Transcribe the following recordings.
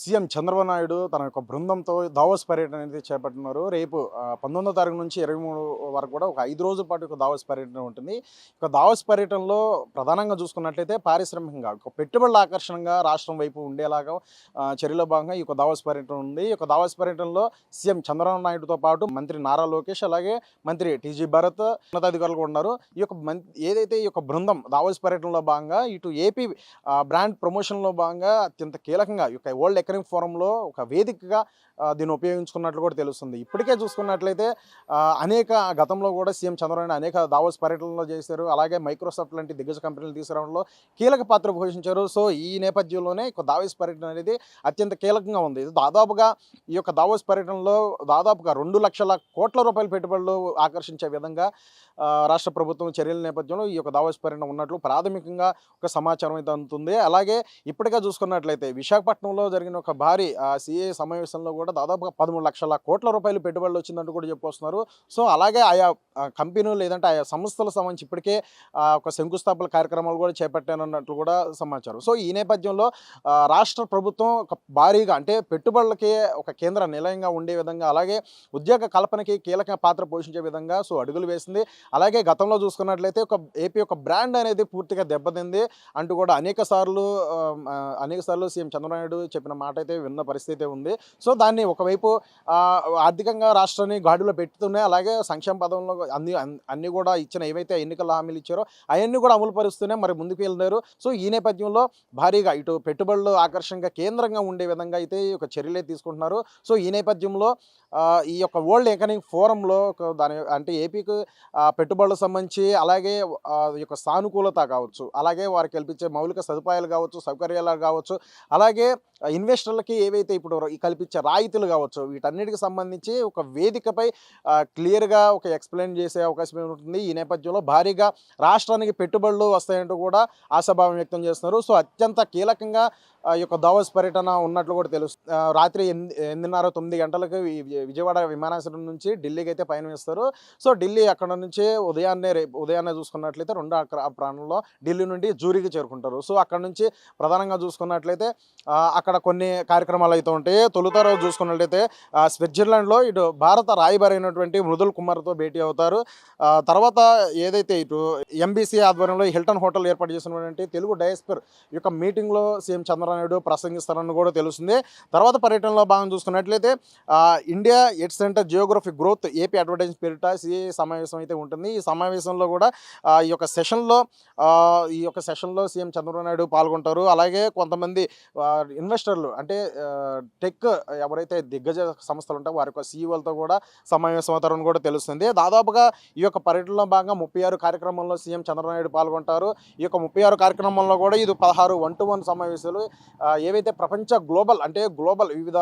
CM Chandrababu Naidu తన యొక్క బృందంతో దావోస్ పర్యటన అనేది చేపట్టినారు. రేపు పంతొమ్మిదో తారీఖు నుంచి ఇరవై మూడు వరకు కూడా ఒక ఐదు రోజుల పాటు ఒక దావోస్ పర్యటన ఉంటుంది. ఇక దావోస్ పర్యటనలో ప్రధానంగా చూసుకున్నట్లయితే పారిశ్రామికంగా ఒక పెట్టుబడుల ఆకర్షణగా రాష్ట్రం వైపు ఉండేలాగా చర్యలో భాగంగా ఈ యొక్క దావోస్ పర్యటన ఉంది. ఈ యొక్క దావోస్ పర్యటనలో సీఎం చంద్రబాబు నాయుడుతో పాటు మంత్రి నారా లోకేష్ అలాగే మంత్రి టీజీ భరత్ ఉన్నతాధికారులు కూడా ఉన్నారు. ఈ యొక్క ఏదైతే ఈ యొక్క బృందం దావోస్ పర్యటనలో భాగంగా ఇటు ఏపీ బ్రాండ్ ప్రమోషన్లో భాగంగా అత్యంత కీలకంగా ఈ యొక్క వరల్డ్ ఎకనామిక్ ఫోరంలో ఒక వేదికగా దీన్ని ఉపయోగించుకున్నట్లు కూడా తెలుస్తుంది. ఇప్పటికే చూసుకున్నట్లయితే అనేక గతంలో కూడా సీఎం చంద్రబాబు అనేక దావోస్ పర్యటనలో చేశారు. అలాగే మైక్రోసాఫ్ట్ లాంటి దిగ్గజ కంపెనీలు తీసుకురావడంలో కీలక పాత్ర పోషించారు. సో ఈ నేపథ్యంలోనే దావోస్ పర్యటన అనేది అత్యంత కీలకంగా ఉంది. దాదాపుగా ఈ యొక్క దావోస్ పర్యటనలో దాదాపుగా రెండు లక్షల కోట్ల రూపాయల పెట్టుబడులు ఆకర్షించే విధంగా రాష్ట్ర ప్రభుత్వం చర్యల నేపథ్యంలో ఈ యొక్క దావోస్ పర్యటన ఉన్నట్లు ప్రాథమికంగా ఒక సమాచారం అయితే అందుతుంది. అలాగే ఇప్పటికే చూసుకున్నట్లయితే విశాఖపట్నంలో జరిగిన ఒక భారీ సిఏ సమావేశంలో కూడా దాదాపుగా పదమూడు లక్షల కోట్ల రూపాయలు పెట్టుబడులు వచ్చిందంటూ కూడా చెప్పుకొస్తున్నారు. సో అలాగే ఆయా కంపెనీలు లేదంటే ఆయా సంస్థలకు సంబంధించి ఇప్పటికే ఆ, ఒక శంకుస్థాపన కార్యక్రమాలు కూడా చేపట్టానన్నట్లు కూడా సమాచారం. సో ఈ నేపథ్యంలో రాష్ట్ర ప్రభుత్వం ఒక భారీగా అంటే పెట్టుబడులకి ఒక కేంద్ర నిలయంగా ఉండే విధంగా అలాగే ఉద్యోగ కల్పనకి కీలక పాత్ర పోషించే విధంగా సో అడుగులు వేసింది. అలాగే గతంలో చూసుకున్నట్లయితే ఒక ఏపీ ఒక బ్రాండ్ అనేది పూర్తిగా దెబ్బతింది అంటూ కూడా అనేక సార్లు అనేక సార్లు సీఎం చంద్రబాబు చెప్పిన మాట అయితే విన్న పరిస్థితి ఉంది. సో దాన్ని ఒకవైపు ఆర్థికంగా రాష్ట్రాన్ని గాడిలో పెట్టుతూనే అలాగే సంక్షేమ పదంలో అన్ని అన్ని కూడా ఇచ్చిన ఏవైతే ఎన్నికల హామీలు ఇచ్చారో అవన్నీ కూడా అమలు పరుస్తూనే మరి ముందుకు వెళ్ళినారు సో ఈ నేపథ్యంలో భారీగా ఇటు పెట్టుబడులు ఆకర్షణగా కేంద్రంగా ఉండే విధంగా అయితే ఈ యొక్క చర్యలే తీసుకుంటున్నారు. సో ఈ నేపథ్యంలో ఈ యొక్క వరల్డ్ ఎకనామిక్ ఫోరంలో దాని అంటే ఏపీకి పెట్టుబడులకు సంబంధించి అలాగే ఈ యొక్క సానుకూలత కావచ్చు. అలాగే వారికి కల్పించే మౌలిక సదుపాయాలు కావచ్చు సౌకర్యాలు కావచ్చు. అలాగే ఇన్వెస్ట్ ఇన్వెస్టర్లకి ఏవైతే ఇప్పుడు కల్పించే రాయితీలు కావచ్చు వీటన్నిటికి సంబంధించి ఒక వేదికపై క్లియర్గా ఒక ఎక్స్ప్లెయిన్ చేసే అవకాశం ఉంటుంది ఈ నేపథ్యంలో భారీగా రాష్ట్రానికి పెట్టుబడులు వస్తాయంటూ కూడా ఆశాభావం వ్యక్తం చేస్తున్నారు. సో అత్యంత కీలకంగా ఈ యొక్క దావోస్ పర్యటన ఉన్నట్లు కూడా తెలుసు రాత్రి ఎనిమిది ఎనిమిదిన్నర తొమ్మిది గంటలకు విజయవాడ విమానాశ్రయం నుంచి ఢిల్లీకి అయితే పయనిస్తారు సో ఢిల్లీ అక్కడ నుంచి ఉదయాన్నే రేపు ఉదయాన్నే చూసుకున్నట్లయితే రెండు అక్కడ ప్రాంతంలో ఢిల్లీ నుండి జూరికి చేరుకుంటారు. సో అక్కడ నుంచి ప్రధానంగా చూసుకున్నట్లయితే అక్కడ కొన్ని కార్యక్రమాలు అయితే ఉంటాయి. తొలుత రోజు చూసుకున్నట్లయితే స్విట్జర్లాండ్లో ఇటు భారత రాయబారైనటువంటి అయినటువంటి మృదుల్ కుమార్తో భేటీ అవుతారు. తర్వాత ఏదైతే ఇటు ఎంబీసీ ఆధ్వర్యంలో హిల్టన్ హోటల్ ఏర్పాటు చేసినటువంటి తెలుగు డయాస్పర్ యొక్క మీటింగ్లో సీఎం చంద్రబాబు నాయుడు ప్రసంగిస్తారని కూడా తెలుస్తుంది. తర్వాత పర్యటనలో భాగం చూసుకున్నట్లయితే ఇండియా ఎడ్ centre geography growth AP advertise పేరిట సిఏ సమావేశం అయితే ఉంటుంది. ఈ సమావేశంలో కూడా ఈ యొక్క సెషన్లో ఈ యొక్క సెషన్లో సీఎం చంద్రబాబు నాయుడు పాల్గొంటారు. అలాగే కొంతమంది ఇన్వెస్టర్లు ఇన్వెస్టర్లు అంటే టెక్ ఎవరైతే దిగ్గజ సంస్థలు ఉంటాయో వారి యొక్క సీఈఓలతో కూడా సమావేశం అవుతారని కూడా తెలుస్తుంది. దాదాపుగా ఈ యొక్క పర్యటనలో భాగంగా ముప్పై ఆరు కార్యక్రమంలో సీఎం చంద్రబాబు పాల్గొంటారు. ఈ యొక్క ముప్పై ఆరు కార్యక్రమంలో కూడా ఇది పదహారు వన్ టు వన్ సమావేశాలు ఏవైతే ప్రపంచ గ్లోబల్ అంటే గ్లోబల్ వివిధ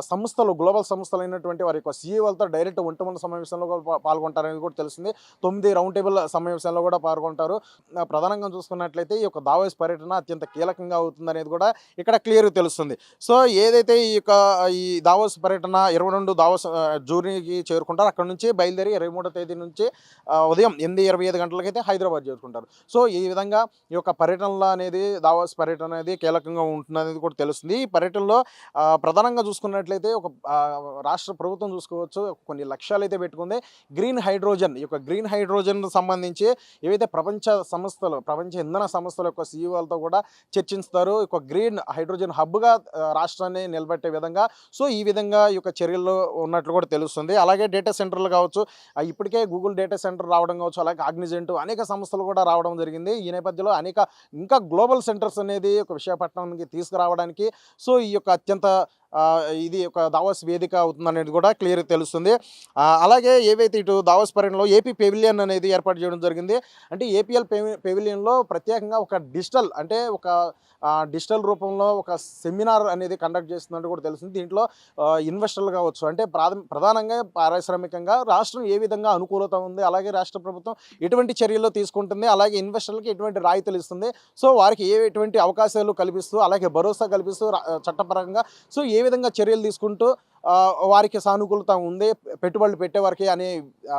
సంస్థలు గ్లోబల్ సంస్థలు అయినటువంటి వారి యొక్క సీఈఓలతో డైరెక్ట్ ఒంటి మన సమావేశంలో కూడా పా- పాల్గొంటారనేది కూడా తెలుస్తుంది. తొమ్మిది రౌండ్ టేబుల్ సమావేశంలో కూడా పాల్గొంటారు. ప్రధానంగా చూసుకున్నట్లయితే ఈ యొక్క దావోస్ పర్యటన అత్యంత కీలకంగా అవుతుందనేది కూడా ఇక్కడ క్లియర్గా తెలుస్తుంది. సో ఏదైతే ఈ యొక్క ఈ దావోస్ పర్యటన ఇరవై రెండు దావోస్ జూనికి చేరుకుంటారు అక్కడ నుంచి బయలుదేరి ఇరవై మూడో తేదీ నుంచి ఉదయం ఎనిమిది ఇరవై ఐదు గంటలకైతే హైదరాబాద్ చేరుకుంటారు. సో ఈ విధంగా ఈ యొక్క పర్యటనలో అనేది దావోస్ పర్యటన అనేది కీలకంగా ఉంటుంది అనేది కూడా తెలుస్తుంది. ఈ పర్యటనలో ప్రధానంగా చూసుకుంటే చూసుకున్నట్లయితే ఒక రాష్ట్ర ప్రభుత్వం చూసుకోవచ్చు కొన్ని లక్ష్యాలు అయితే పెట్టుకుంది. గ్రీన్ హైడ్రోజన్ ఈ యొక్క గ్రీన్ హైడ్రోజన్ సంబంధించి ఏవైతే ప్రపంచ సంస్థలు ప్రపంచ ఇంధన సంస్థల యొక్క సీఈఓలతో కూడా చర్చిస్తారు. ఈ యొక్క గ్రీన్ హైడ్రోజన్ హబ్గా రాష్ట్రాన్ని నిలబెట్టే విధంగా. సో ఈ విధంగా ఈ యొక్క చర్యలు ఉన్నట్లు కూడా తెలుస్తుంది. అలాగే డేటా సెంటర్లు కావచ్చు ఆ, ఇప్పటికే గూగుల్ డేటా సెంటర్ రావడం కావచ్చు అలాగే కాగ్నిజెంట్ అనేక సంస్థలు కూడా రావడం జరిగింది. ఈ నేపథ్యంలో అనేక ఇంకా గ్లోబల్ సెంటర్స్ అనేది ఒక విశాఖపట్నంకి తీసుకురావడానికి. సో ఈ యొక్క అత్యంత ఇది ఒక దావస్ వేదిక అవుతుందనేది కూడా క్లియర్ తెలుస్తుంది. అలాగే ఏవైతే ఇటు దావస్ పర్యటనలో ఏపీ పెవిలియన్ అనేది ఏర్పాటు చేయడం జరిగింది. అంటే ఏపీఎల్ పెవిలియన్లో ప్రత్యేకంగా ఒక డిజిటల్ అంటే ఒక డిజిటల్ రూపంలో ఒక సెమినార్ అనేది కండక్ట్ చేస్తున్నట్టు కూడా తెలుస్తుంది. దీంట్లో ఇన్వెస్టర్లు కావచ్చు అంటే ప్రధానంగా పారిశ్రామికంగా రాష్ట్రం ఏ విధంగా అనుకూలత ఉంది అలాగే రాష్ట్ర ప్రభుత్వం ఎటువంటి చర్యలు తీసుకుంటుంది అలాగే ఇన్వెస్టర్లకి ఎటువంటి రాయితీలు ఇస్తుంది. సో వారికి ఏ ఎటువంటి అవకాశాలు కల్పిస్తూ అలాగే భరోసా కల్పిస్తూ చట్టపరంగా సో ఏ విధంగా చర్యలు తీసుకుంటూ వారికి సానుకూలత ఉంది పెట్టుబడులు పెట్టేవారికి అనే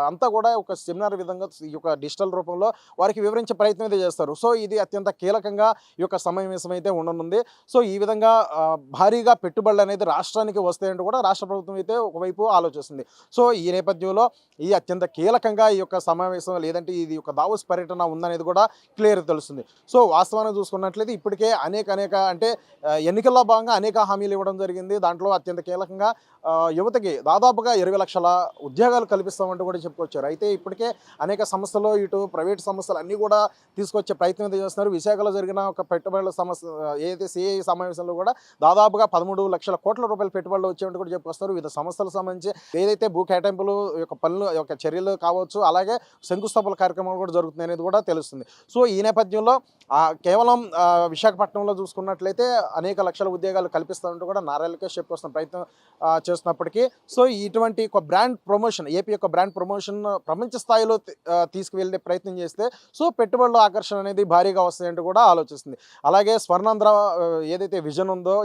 అంతా కూడా ఒక సెమినార్ విధంగా ఈ యొక్క డిజిటల్ రూపంలో వారికి వివరించే ప్రయత్నం అయితే చేస్తారు. సో ఇది అత్యంత కీలకంగా ఈ యొక్క సమావేశం అయితే ఉండనుంది. సో ఈ విధంగా భారీగా పెట్టుబడులు అనేది రాష్ట్రానికి వస్తాయంటూ కూడా రాష్ట్ర ప్రభుత్వం అయితే ఒకవైపు ఆలోచిస్తుంది. సో ఈ నేపథ్యంలో ఈ అత్యంత కీలకంగా ఈ యొక్క సమావేశం లేదంటే ఇది ఒక దావోస్ పర్యటన ఉందనేది కూడా క్లియర్ తెలుస్తుంది. సో వాస్తవాన్ని చూసుకున్నట్లయితే ఇప్పటికే అనేక అనేక అంటే ఎన్నికల్లో భాగంగా అనేక హామీలు ఇవ్వడం జరిగింది. దాంట్లో అత్యంత కీలకంగా యువతకి దాదాపుగా ఇరవై లక్షల ఉద్యోగాలు కల్పిస్తామంటూ కూడా చెప్పుకొచ్చారు. అయితే ఇప్పటికే అనేక సంస్థలు ఇటు ప్రైవేట్ సంస్థలు అన్నీ కూడా తీసుకొచ్చే ప్రయత్నం చేస్తున్నారు. విశాఖలో జరిగిన ఒక పెట్టుబడుల సమస్య ఏదైతే సిఐ సమావేశంలో కూడా దాదాపుగా పదమూడు లక్షల కోట్ల రూపాయల పెట్టుబడులు వచ్చేట్టు కూడా చెప్పుకొస్తారు వివిధ సంస్థలకు సంబంధించి ఏదైతే భూ కేటాయింపులు యొక్క పనులు యొక్క చర్యలు కావచ్చు అలాగే శంకుస్థాపన కార్యక్రమాలు కూడా జరుగుతున్నాయి అనేది కూడా తెలుస్తుంది. సో ఈ నేపథ్యంలో కేవలం విశాఖపట్నంలో చూసుకున్నట్లయితే అనేక లక్షల ఉద్యోగాలు కల్పిస్తామంటూ కూడా నారా లోకేష్ చెప్పుకొస్తున్న ప్రయత్నం చేస్తున్నప్పటికీ సో ఇటువంటి ఒక బ్రాండ్ ప్రమోషన్ ఏపీ యొక్క బ్రాండ్ ప్రమోషన్ ప్రపంచ స్థాయిలో తీసుకువెళ్ళే ప్రయత్నం చేస్తే సో పెట్టుబడుల ఆకర్షణ అనేది భారీగా వస్తాయంటూ కూడా ఆలోచిస్తుంది. అలాగే స్వర్ణాంధ్ర ఏదైతే విజన్ ఉందో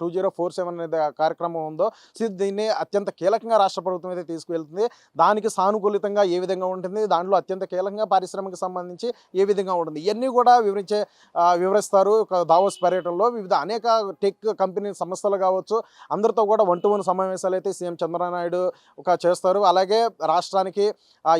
టూ జీరో ఫోర్ సెవెన్ అనేది కార్యక్రమం ఉందో సో దీన్ని అత్యంత కీలకంగా రాష్ట్ర ప్రభుత్వం అయితే తీసుకువెళ్తుంది. దానికి సానుకూలితంగా ఏ విధంగా ఉంటుంది దాంట్లో అత్యంత కీలకంగా పారిశ్రామిక సంబంధించి ఏ విధంగా ఉంటుంది ఇవన్నీ కూడా వివరించే వివరిస్తారు. దావోస్ పర్యటనలో వివిధ అనేక టెక్ కంపెనీ సంస్థలు కావచ్చు అందరితో కూడా వన్ టు వన్ సమావేశాలు అయితే సీఎం చంద్రబాబు నాయుడు ఒక చేస్తారు. అలాగే రాష్ట్రానికి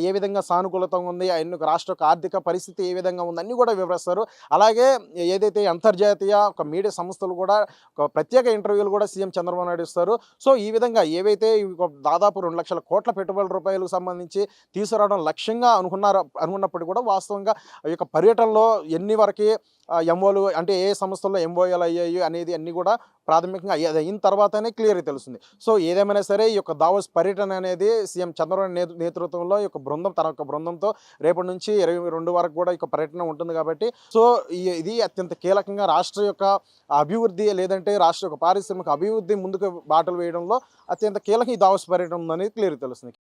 ఏ విధంగా సానుకూలత ఉంది అన్ని రాష్ట్ర ఆర్థిక పరిస్థితి ఏ విధంగా ఉంది అన్నీ కూడా వివరిస్తారు. అలాగే ఏదైతే అంతర్జాతీయ ఒక మీడియా సంస్థలు కూడా ఒక ప్రత్యేక ఇంటర్వ్యూలు కూడా సీఎం చంద్రబాబు నాయుడు ఇస్తారు. సో ఈ విధంగా ఏవైతే దాదాపు రెండు లక్షల కోట్ల పెట్టుబడుల రూపాయలకు సంబంధించి తీసుకురావడం లక్ష్యంగా అనుకున్నారు అనుకున్నప్పటికీ కూడా వాస్తవంగా ఈ యొక్క పర్యటనలో ఎన్ని వరకు ఎంఓలు అంటే ఏ సంస్థల్లో ఎంఓఎలు అయ్యాయి అనేది అన్నీ కూడా ప్రాథమికంగా అది అయిన తర్వాతనే క్లియర్ తెలుస్తుంది. సో ఏదేమైనా సరే ఈ యొక్క దావోస్ పర్యటన అనేది సీఎం చంద్రబాబు నేతృత్వంలో ఈ యొక్క బృందం తన యొక్క బృందంతో రేపటి నుంచి ఇరవై రెండు వరకు కూడా ఈ యొక్క పర్యటన ఉంటుంది కాబట్టి సో ఈ- ఇది అత్యంత కీలకంగా రాష్ట్ర యొక్క అభివృద్ధి లేదంటే రాష్ట్ర యొక్క పారిశ్రామిక అభివృద్ధి ముందుకు బాటలు వేయడంలో అత్యంత కీలకం ఈ దావోస్ పర్యటన ఉందనేది క్లియర్ తెలుస్తుంది.